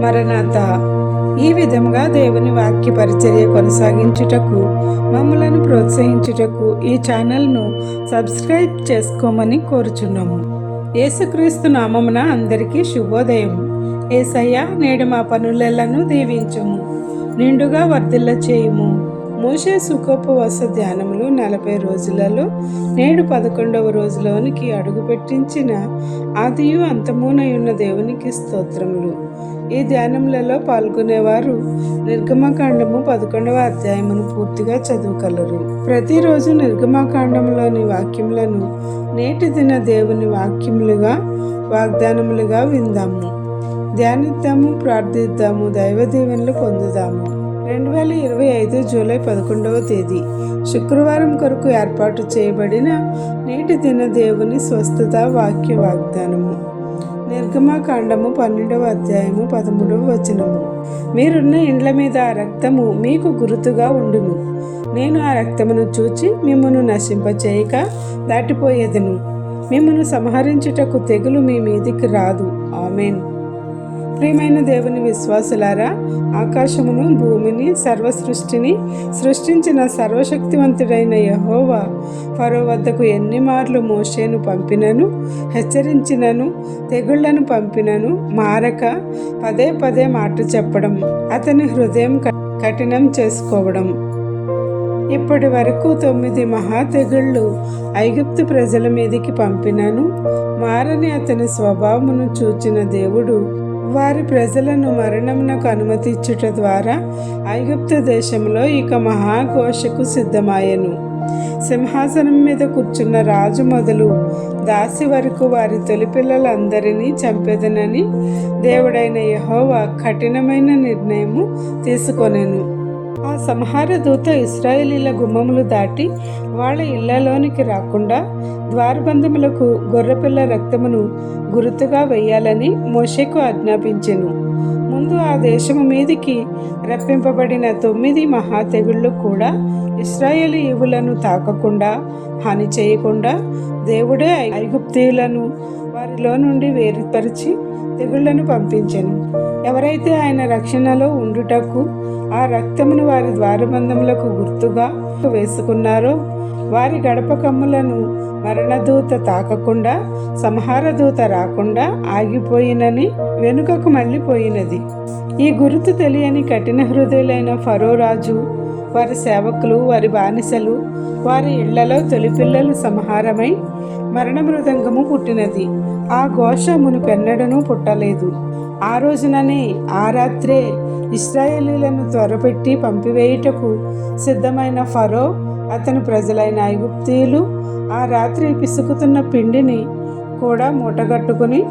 మరణాత. ఈ విధముగా దేవుని వాక్య పరిచర్య కొనసాగించుటకు మమ్మలను ప్రోత్సహించుటకు ఈ ఛానల్ను సబ్స్క్రైబ్ చేసుకోమని కోరుచున్నాము. యేసుక్రీస్తు నామమున అందరికీ శుభోదయం. ఏసయ్య నేడు మా పనులను దీవించము. నిండుగా వర్ధిల్ల చేయుము మోషే సుఖోపవాస ధ్యానములు నలభై రోజులలో నేడు పదకొండవ రోజులోనికి అడుగు పెట్టించిన ఆదియు అంతమునయున్న దేవునికి స్తోత్రములు. ఈ ధ్యానములలో పాల్గొనేవారు నిర్గమకాండము పదకొండవ అధ్యాయమును పూర్తిగా చదువుగలరు ప్రతిరోజు నిర్గమకాండంలోని వాక్యములను నేటి దిన దేవుని వాక్యములుగా వాగ్దానములుగా విందాము. ధ్యానిద్దాము ప్రార్థిద్దాము దైవ దీవెనలు పొందుదాము. రెండు వేల ఇరవై ఐదు జూలై పదకొండవ తేదీ. శుక్రవారం కొరకు ఏర్పాటు చేయబడిన నేటి దిన దేవుని స్వస్థత వాక్య వాగ్దానము. నిర్గమాకాండము పన్నెండవ అధ్యాయము పదమూడవ వచనము. మీరున్న ఇండ్ల మీద ఆ రక్తము మీకు గుర్తుగా ఉండును. నేను ఆ రక్తమును చూచి మిమ్మను నశింపచేయక దాటిపోయేదను. మిమ్మను సంహరించుటకు తెగులు మీ మీదికి రాదు. ఆమెన్. ప్రియమైన దేవుని విశ్వాసులారా ఆకాశమును భూమిని సర్వ సృష్టిని సృష్టించిన సర్వశక్తివంతుడైన యహోవా ఫరో వద్దకు ఎన్ని మార్లు మోషేను పంపినను హెచ్చరించినను తెగుళ్ళను పంపినను మారక పదే పదే మాట చెప్పడం అతని హృదయం కఠినం చేసుకోవడం. ఇప్పటి వరకు తొమ్మిది మహా తెగుళ్ళు ఐగుప్తు ప్రజల మీదకి పంపినను మారని అతని స్వభావమును చూచిన దేవుడు వారి ప్రజలను మరణమునకు అనుమతించుట ద్వారా ఐగుప్తు దేశంలో ఇక మహాఘోషకు సిద్ధమాయను. సింహాసనం మీద కూర్చున్న రాజు మొదలు దాసి వరకు వారి తొలి పిల్లలందరినీ చంపెదనని దేవుడైన యహోవా కఠినమైన నిర్ణయము తీసుకొనెను. ఆ సంహార దూత ఇస్రాయేలీల గుమ్మములు దాటి వాళ్ళ ఇళ్ళలోనికి రాకుండా ద్వారబంధములకు గొర్రెపిల్ల రక్తమును గుర్తుగా వేయాలని మోషేకు ఆజ్ఞాపించెను. ముందు ఆ దేశము మీదికి రప్పింపబడిన తొమ్మిది మహా తెగుళ్ళు కూడా ఇస్రాయేలీయులను తాకకుండా హాని చేయకుండా దేవుడే ఐగుప్తీయులను వారిలో నుండి వేరుపరిచి తెగుళ్ళను పంపించెను. ఎవరైతే ఆయన రక్షణలో ఉండుటకు ఆ రక్తమును వారి ద్వారబంధములకు గుర్తుగా వేసుకున్నారో వారి గడప కమ్ములను మరణదూత తాకకుండా సంహారదూత రాకుండా ఆగిపోయినని వెనుకకు మళ్ళీపోయినది. ఈ గుర్తు తెలియని కఠిన హృదయులైన ఫరో రాజు వారి సేవకులు వారి బానిసలు వారి ఇళ్ళలో తొలిపిల్లలు సంహారమై మరణ మృదంగము పుట్టినది. ఆ ఘోష మునుపెన్నడను పుట్టలేదు. ఆ రోజుననే ఆ రాత్రే ఇస్రాయేలీలను త్వరపెట్టి పంపివేయుటకు సిద్ధమైన ఫరో అతని ప్రజలైన ఐగుప్తీయులు ఆ రాత్రి పిసుకుతున్న పిండిని కూడా మూటగట్టుకుని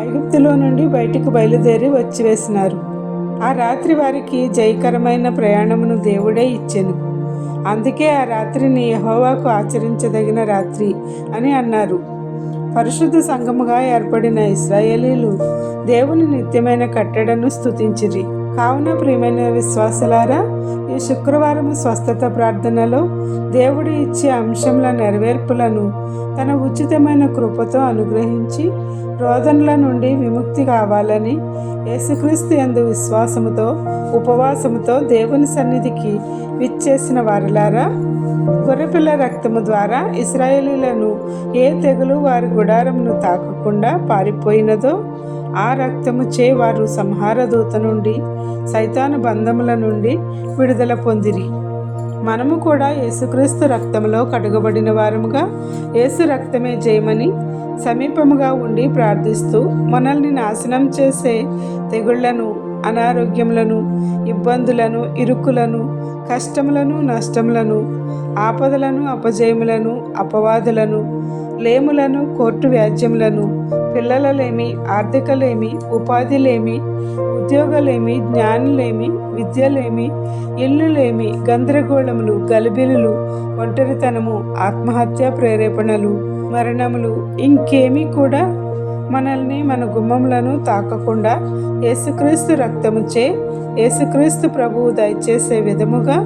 ఐగుప్తులో నుండి బయటికి బయలుదేరి వచ్చివేసినారు. ఆ రాత్రి వారికి జయకరమైన ప్రయాణమును దేవుడే ఇచ్చెను. అందుకే ఆ రాత్రిని యహోవాకు ఆచరించదగిన రాత్రి అని అన్నారు. పరిశుద్ధ సంఘముగా ఏర్పడిన ఇస్రాయేలీలు దేవుని నిత్యమైన కట్టడను స్థుతించిరి కావున ప్రియమైన విశ్వాసలారా ఈ శుక్రవారం స్వస్థత ప్రార్థనలో దేవుడు ఇచ్చే అంశంల నెరవేర్పులను తన ఉచితమైన కృపతో అనుగ్రహించి రోదనల నుండి విముక్తి కావాలని యేసుక్రీస్తు ఎందు విశ్వాసముతో ఉపవాసముతో దేవుని సన్నిధికి విచ్చేసిన వారిలారా గొర్రెపిల్ల రక్తము ద్వారా ఇస్రాయేలీలను ఏ తెగులు వారి గుడారమును తాకకుండా పారిపోయినదో ఆ రక్తము చే వారు సంహార దూత నుండి సైతాను బంధముల నుండి విడుదల పొందిరి. మనము కూడా యేసుక్రీస్తు రక్తంలో కడుగబడిన వారముగా యేసు రక్తమే జయమని సమీపముగా ఉండి ప్రార్థిస్తూ మనల్ని నాశనం చేసే తెగుళ్ళను అనారోగ్యములను ఇబ్బందులను ఇరుకులను కష్టములను నష్టములను ఆపదలను అపజయములను అపవాదులను లేములను కోర్టు వ్యాజ్యములను పిల్లలలేమి ఆర్థికలేమి ఉపాధిలేమి ఉద్యోగలేమి జ్ఞానులేమి విద్యలేమి ఇల్లులేమి గందరగోళములు గలిబిలులు ఒంటరితనము ఆత్మహత్య ప్రేరేపణలు మరణములు ఇంకేమీ కూడా మనల్ని మన గుమ్మములను తాకకుండా యేసుక్రీస్తు రక్తముచే యేసుక్రీస్తు ప్రభువు దయచేసే విధముగా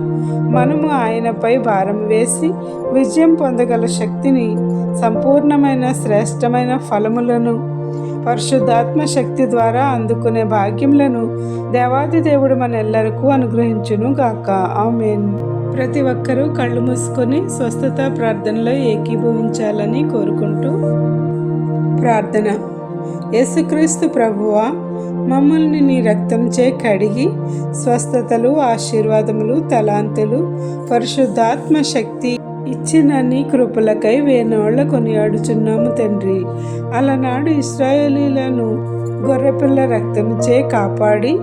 మనము ఆయనపై భారం వేసి విజయం పొందగల శక్తిని సంపూర్ణమైన శ్రేష్టమైన ఫలములను పరిశుద్ధాత్మ శక్తి ద్వారా అందుకునే భాగ్యములను దేవాది దేవుడు మనెల్లరకు అనుగ్రహించును గాక. ఆమెన్. ప్రతి ఒక్కరూ కళ్ళు మూసుకొని స్వస్థత ప్రార్థనలో ఏకీభవించాలని కోరుకుంటూ ప్రార్థన. యేసుక్రీస్తు ప్రభువా మమ్మల్ని నీ రక్తంచే కడిగి స్వస్థతలు ఆశీర్వాదములు తలాంతులు పరిశుద్ధాత్మ శక్తి ఇచ్చిన నీ కృపలకై వేనోళ్ళ కొనియాడుచున్నాము తండ్రి. అలనాడు ఇస్రాయేలీలను గొర్రెపిల్ల రక్తంచే కాపాడి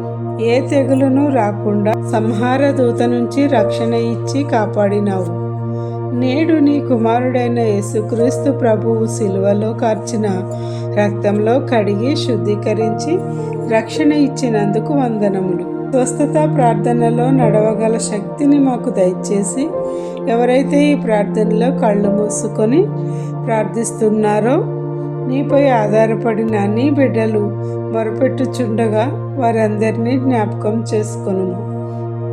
ఏ తెగులును రాకుండా సంహార దూత నుంచి రక్షణ ఇచ్చి కాపాడినావు. నేడు నీ కుమారుడైన యేసుక్రీస్తు ప్రభువు శిలువలో కార్చిన రక్తంలో కడిగి శుద్ధీకరించి రక్షణ ఇచ్చినందుకు వందనములు. స్వస్థత ప్రార్థనలో నడవగల శక్తిని మాకు దయచేసి ఎవరైతే ఈ ప్రార్థనలో కళ్ళు మూసుకొని ప్రార్థిస్తున్నారో నీపై ఆధారపడిన నీ బిడ్డలు మొరపెట్టుచుండగా వారందరినీ జ్ఞాపకం చేసుకును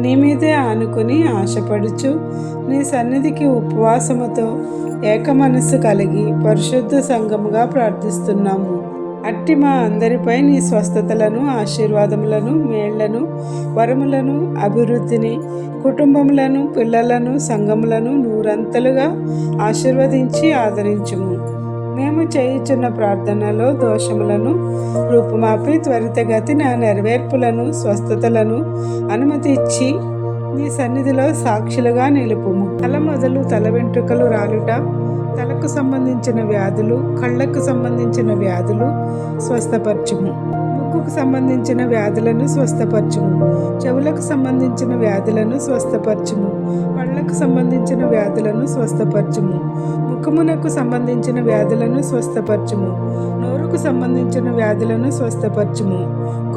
నీ మీదే ఆనుకుని ఆశపడుచు. నీ సన్నిధికి ఉపవాసముతో ఏక మనస్సు కలిగి పరిశుద్ధ సంఘముగా ప్రార్థిస్తున్నాము. అట్టి మా అందరిపై నీ స్వస్థతలను ఆశీర్వాదములను మేళ్ళను వరములను అభివృద్ధిని కుటుంబములను పిల్లలను సంఘములను నూరంతలుగా ఆశీర్వదించి ఆదరించుము. మేము చేయుచున్న ప్రార్థనలో దోషములను రూపుమాపి త్వరితగతిన నెరవేర్పులను స్వస్థతలను అనుమతి ఇచ్చి నీ సన్నిధిలో సాక్షులుగా నిలుపుము. తల మొదలు తల వెంట్రుకలు రాలుట తలకు సంబంధించిన వ్యాధులు కళ్ళకు సంబంధించిన వ్యాధులు స్వస్థపరచుము. ముక్కుకు సంబంధించిన వ్యాధులను స్వస్థపరచుము. చెవులకు సంబంధించిన వ్యాధులను స్వస్థపరచుము. పళ్ళకు సంబంధించిన వ్యాధులను స్వస్థపరచుము. ముఖమునకు సంబంధించిన వ్యాధులను స్వస్థపరచుము. నోరుకు సంబంధించిన వ్యాధులను స్వస్థపరచుము.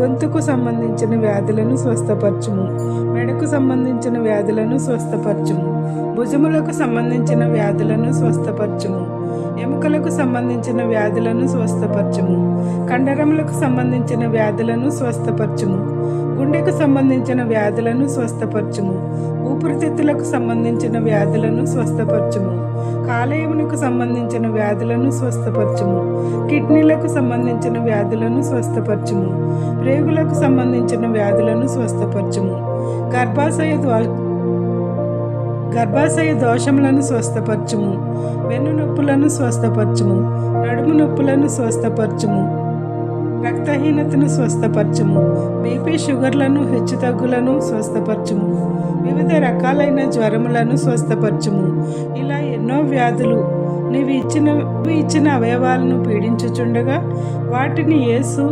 గొంతుకు సంబంధించిన వ్యాధులను స్వస్థపరచుము. మెడకు సంబంధించిన వ్యాధులను స్వస్థపరచుము. భుజములకు సంబంధించిన వ్యాధులను స్వస్థపరచుము. ఎముకలకు సంబంధించిన వ్యాధులను స్వస్థపరచుము. కండరములకు సంబంధించిన వ్యాధులను స్వస్థపరచుము. గుండెకు సంబంధించిన వ్యాధులను స్వస్థపరచుము. ఊపిరితిత్తులకు సంబంధించిన వ్యాధులను స్వస్థపరచుము. కాలేయమునకు సంబంధించిన వ్యాధులను స్వస్థపరచుము. కిడ్నీలకు సంబంధించిన వ్యాధులను స్వస్థపరచుము. ప్రేగులకు సంబంధించిన వ్యాధులను స్వస్థపరచుము. గర్భాశయ గర్భాశయ దోషములను స్వస్థపరచుము వెన్ను నొప్పులను స్వస్థపరచుము నడుము నొప్పులను స్వస్థపరచుము రక్తహీనతను స్వస్థపరచుము బీపీ షుగర్లను హెచ్చుతగ్గులను స్వస్థపరచుము వివిధ రకాలైన జ్వరములను స్వస్థపరచుము. ఇలా ఎన్నో వ్యాధులు నీవు ఇచ్చిన ఇచ్చిన అవయవాలను పీడించుచుండగా వాటిని యేసు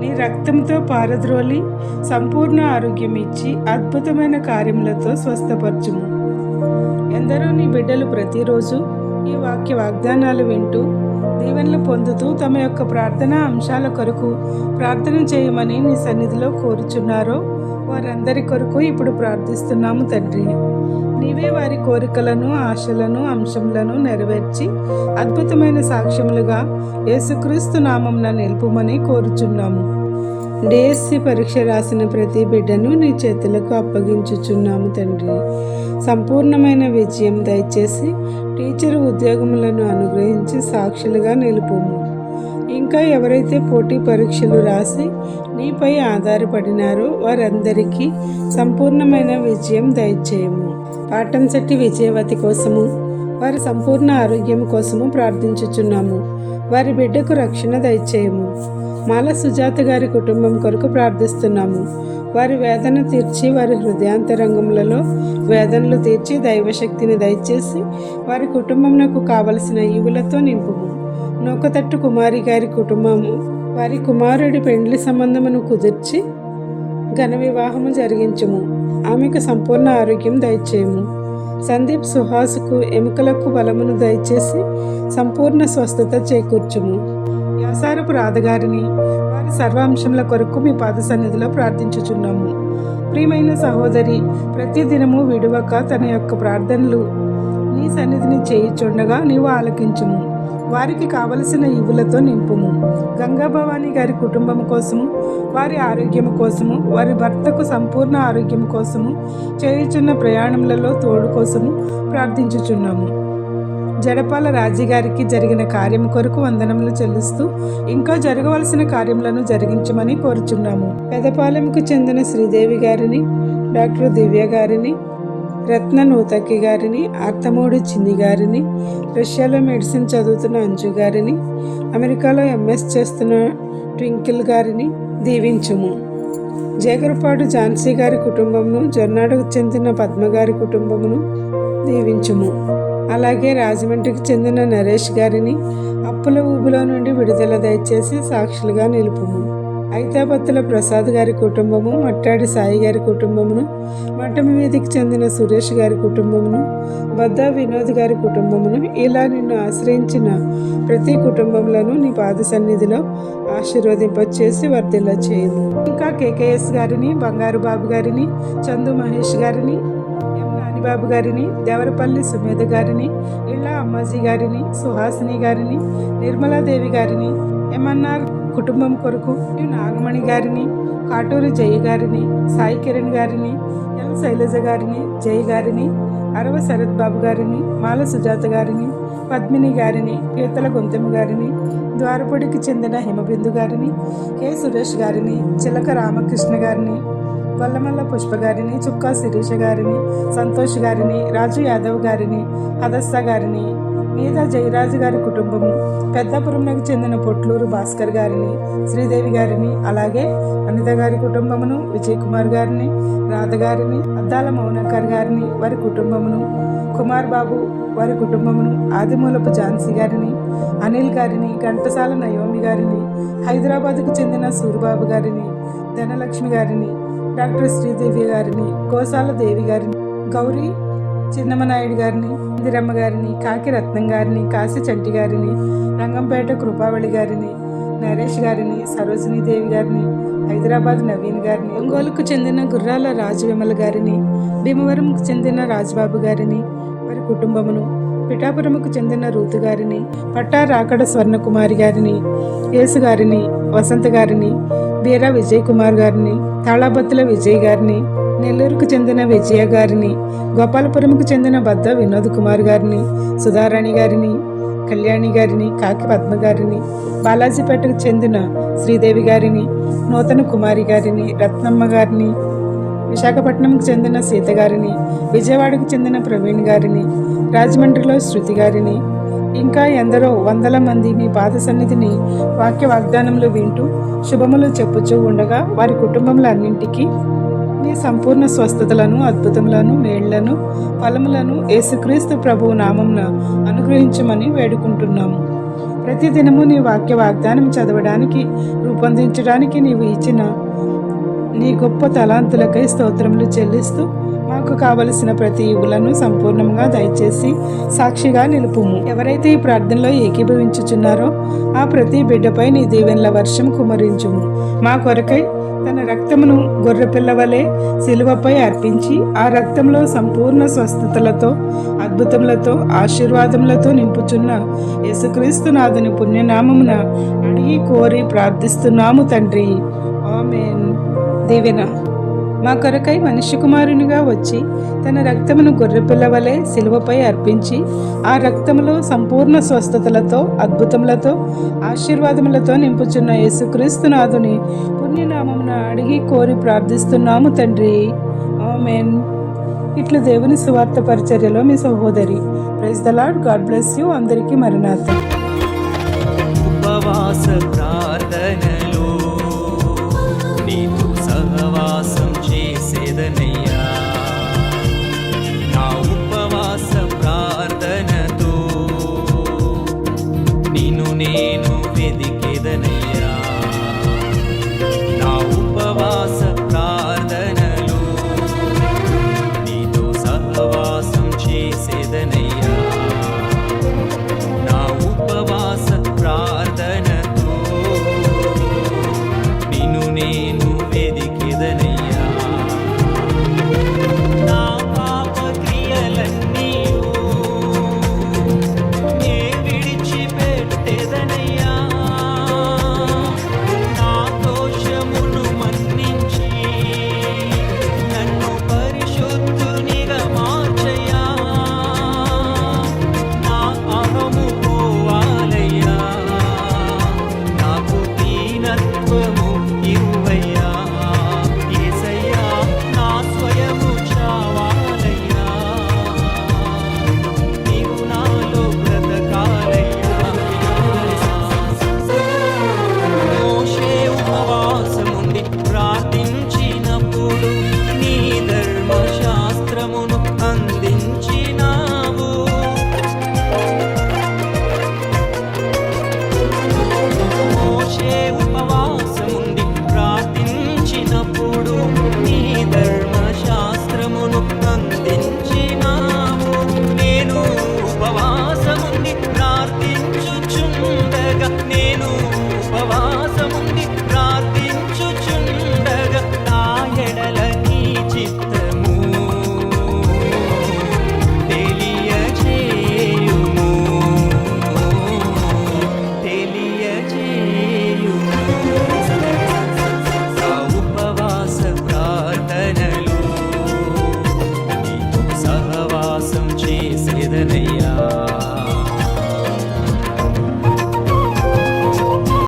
నీ రక్తంతో పారద్రోలి సంపూర్ణ ఆరోగ్యం ఇచ్చి అద్భుతమైన కార్యములతో స్వస్థపరచుము. ఎందరో నీ బిడ్డలు ప్రతిరోజు ఈ వాక్య వాగ్దానాలు వింటూ దీవెనలు పొందుతూ తమ యొక్క ప్రార్థన అంశాల కొరకు ప్రార్థన చేయమని నీ సన్నిధిలో కోరుచున్నారో వారందరి కొరకు ఇప్పుడు ప్రార్థిస్తున్నాము తండ్రి. నీవే వారి కోరికలను ఆశలను అంశములను నెరవేర్చి అద్భుతమైన సాక్ష్యములుగా యేసుక్రీస్తు నామంన నిలుపుమని కోరుచున్నాము. డిఎస్సి పరీక్ష రాసిన ప్రతి బిడ్డను నీ చేతులకు అప్పగించుచున్నాము తండ్రి. సంపూర్ణమైన విజయం దయచేసి టీచర్ ఉద్యోగములను అనుగ్రహించి సాక్షులుగా నిలుపుము. ఇంకా ఎవరైతే పోటీ పరీక్షలు రాసి నీపై ఆధారపడినారో వారందరికీ సంపూర్ణమైన విజయం దయచేయము. పాటంశెట్టి విజయవతి కోసము వారి సంపూర్ణ ఆరోగ్యం కోసము ప్రార్థించుచున్నాము. వారి బిడ్డకు రక్షణ దయచేయము. మాల సుజాత గారి కుటుంబం కొరకు ప్రార్థిస్తున్నాము. వారి వేదన తీర్చి వారి హృదయాంతరంగములలో వేదనలు తీర్చి దైవశక్తిని దయచేసి వారి కుటుంబంకు కావలసిన ఈవులతో నింపుము. నూకతట్టు కుమారి గారి కుటుంబము వారి కుమారుడి పెండ్లి సంబంధమును కుదిర్చి ఘన వివాహము జరిగించుము. ఆమెకు సంపూర్ణ ఆరోగ్యం దయచేయము. సందీప్ సుహాసుకు ఎముకలకు బలమును దయచేసి సంపూర్ణ స్వస్థత చేకూర్చుము. వ్యాసారపు రాధగారిని వారి సర్వాంశముల కొరకు మీ పాద సన్నిధిలో ప్రార్థించుచున్నాము. ప్రియమైన సహోదరి ప్రతిదినము విడువక తన యొక్క ప్రార్థనలు నీ సన్నిధిని చేయిచుండగా నీవు ఆలకించుము. వారికి కావలసిన ఇవులతో నింపుము. గంగాభవాని గారి కుటుంబం కోసము వారి ఆరోగ్యం కోసము వారి భర్తకు సంపూర్ణ ఆరోగ్యం కోసము చేయుచున్న ప్రయాణములలో తోడు కోసము ప్రార్థించుచున్నాము. జడపాల రాజీగారికి జరిగిన కార్యం కొరకు వందనములు చెల్లిస్తూ ఇంకా జరగవలసిన కార్యములను జరిగించమని కోరుచున్నాము. పెదపాలెంకు చెందిన శ్రీదేవి గారిని డాక్టర్ దివ్య గారిని రత్న నూతక్కి గారిని అర్థమూడి చిన్ని గారిని రష్యాలో మెడిసిన్ చదువుతున్న అంజు గారిని అమెరికాలో ఎంఎస్ చేస్తున్న ట్వింకిల్ గారిని దీవించుము. జేకరపాడు ఝాన్సీ గారి కుటుంబమును జొన్నాడుకు చెందిన పద్మ గారి కుటుంబమును దీవించుము. అలాగే రాజమండ్రికి చెందిన నరేష్ గారిని అప్పుల ఊబిలో నుండి విడుదల దయచేసి సాక్షులుగా నిలుపుము. ఐతాపత్తుల ప్రసాద్ గారి కుటుంబము మట్టాడి సాయి గారి కుటుంబమును మఠం వీధికి చెందిన సురేష్ గారి కుటుంబమును బద్దా వినోద్ గారి కుటుంబమును ఇలా నిన్ను ఆశ్రయించిన ప్రతి కుటుంబంలోనూ నీ పాద సన్నిధిలో ఆశీర్వదింపచేసి వర్ధిల్ల చేయము. ఇంకా కేకేఎస్ గారిని బంగారు బాబు గారిని చందు మహేష్ గారిని ఎం నానిబాబు గారిని దేవరపల్లి సుమేధ గారిని ఇళ్ళ అమ్మాజీ గారిని సుహాసిని గారిని నిర్మలాదేవి గారిని ఎంఎన్ఆర్ కుటుంబం కొరకు నాగమణి గారిని కాటూరి జయ గారిని సాయి కిరణ్ గారిని ఎల్ శైలజ గారిని జయ గారిని అరవ శరత్ బాబు గారిని మాల సుజాత గారిని పద్మిని గారిని పీతల గొంతెమ్మ గారిని ద్వారపూడికి చెందిన హిమబిందు గారిని కె సురేష్ గారిని చిలక రామకృష్ణ గారిని గొల్లమల్ల పుష్ప గారిని చుక్కా శిరీష గారిని సంతోష్ గారిని రాజు యాదవ్ గారిని హదస్స గారిని మీద జయరాజు గారి కుటుంబము పెద్దపురంకు చెందిన పొట్లూరు భాస్కర్ గారిని శ్రీదేవి గారిని అలాగే అనిత గారి కుటుంబమును విజయ్ కుమార్ గారిని రాధ గారిని అద్దాల మౌనకర్ గారిని వారి కుటుంబమును కుమార్ బాబు వారి కుటుంబమును ఆదిమూలపు ఝాన్సీ గారిని అనిల్ గారిని ఘంటసాల నయోమి గారిని హైదరాబాద్కు చెందిన సూరిబాబు గారిని ధనలక్ష్మి గారిని డాక్టర్ శ్రీదేవి గారిని కోసాల దేవి గారిని గౌరీ చిన్నమనాయుడు గారిని ఇందిరమ్మ గారిని కాకి రత్నం గారిని కాశీ చంటి గారిని రంగంపేట కృపావళి గారిని నరేష్ గారిని సరోజినీదేవి గారిని హైదరాబాద్ నవీన్ గారిని ఒంగోలుకు చెందిన గుర్రాల రాజు విమల గారిని భీమవరంకు చెందిన రాజ్బాబు గారిని వారి కుటుంబమును పిఠాపురముకు చెందిన రూతు గారిని పట్టా రాకడ స్వర్ణకుమారి గారిని యేసు గారిని వసంత గారిని బీరా విజయ్ కుమార్ గారిని తాళాబత్తుల విజయ్ గారిని నెల్లూరుకు చెందిన విజయ గారిని గోపాలపురంకు చెందిన బద్ద వినోద్ కుమార్ గారిని సుధారాణి గారిని కళ్యాణి గారిని కాకి పద్మ గారిని బాలాజీపేటకు చెందిన శ్రీదేవి గారిని నూతన కుమారి గారిని రత్నమ్మ గారిని విశాఖపట్నంకు చెందిన సీత గారిని విజయవాడకు చెందిన ప్రవీణ్ గారిని రాజమండ్రిలో శృతి గారిని ఇంకా ఎందరో వందల మంది మీ పాద సన్నిధిని వాక్య వాగ్దానంలో వింటూ శుభములు చెప్పుచూ ఉండగా వారి కుటుంబములన్నింటికీ అన్ని సంపూర్ణ స్వస్థతలను అద్భుతములను మేళ్ళను ఫలములను యేసుక్రీస్తు ప్రభువు నామంన అనుగ్రహించమని వేడుకుంటున్నాము. ప్రతిదినము నీ వాక్య వాగ్దానం చదవడానికి రూపొందించడానికి నీవు ఇచ్చిన నీ గొప్ప తలాంతులకై స్తోత్రములు చెల్లిస్తూ మాకు కావలసిన ప్రతి ఇవులను సంపూర్ణంగా దయచేసి సాక్షిగా నిలుపుము. ఎవరైతే ఈ ప్రార్థనలో ఏకీభవించుచున్నారో ఆ ప్రతి బిడ్డపై నీ దీవెనల వర్షం కుమరించుము. మా కొరకై తన రక్తమును గొర్రెపిల్ల వలె శిలువపై అర్పించి ఆ రక్తంలో సంపూర్ణ స్వస్థతలతో అద్భుతములతో ఆశీర్వాదములతో నింపుచున్న యేసుక్రీస్తునాథుని పుణ్యనామమున అడిగి కోరి ప్రార్థిస్తున్నాము తండ్రి. ఆమెన్. దీవెన. మా కొరకై మనిషి కుమారునిగా వచ్చి తన రక్తమును గొర్రెపిల్ల వలె శిలువపై అర్పించి ఆ రక్తములో సంపూర్ణ స్వస్థతలతో అద్భుతములతో ఆశీర్వాదములతో నింపుచున్న యేసుక్రీస్తునాథుని పుణ్యనామం అడిగి కోరి ప్రార్థిస్తున్నాము తండ్రి. ఆమెన్. ఇట్లు దేవుని సువార్త పరిచర్యలో మీ సహోదరి. Praise the lord God bless you అందరికీ మరణార్థం. చేసేదనయ్యా. నా నేను వెదికేద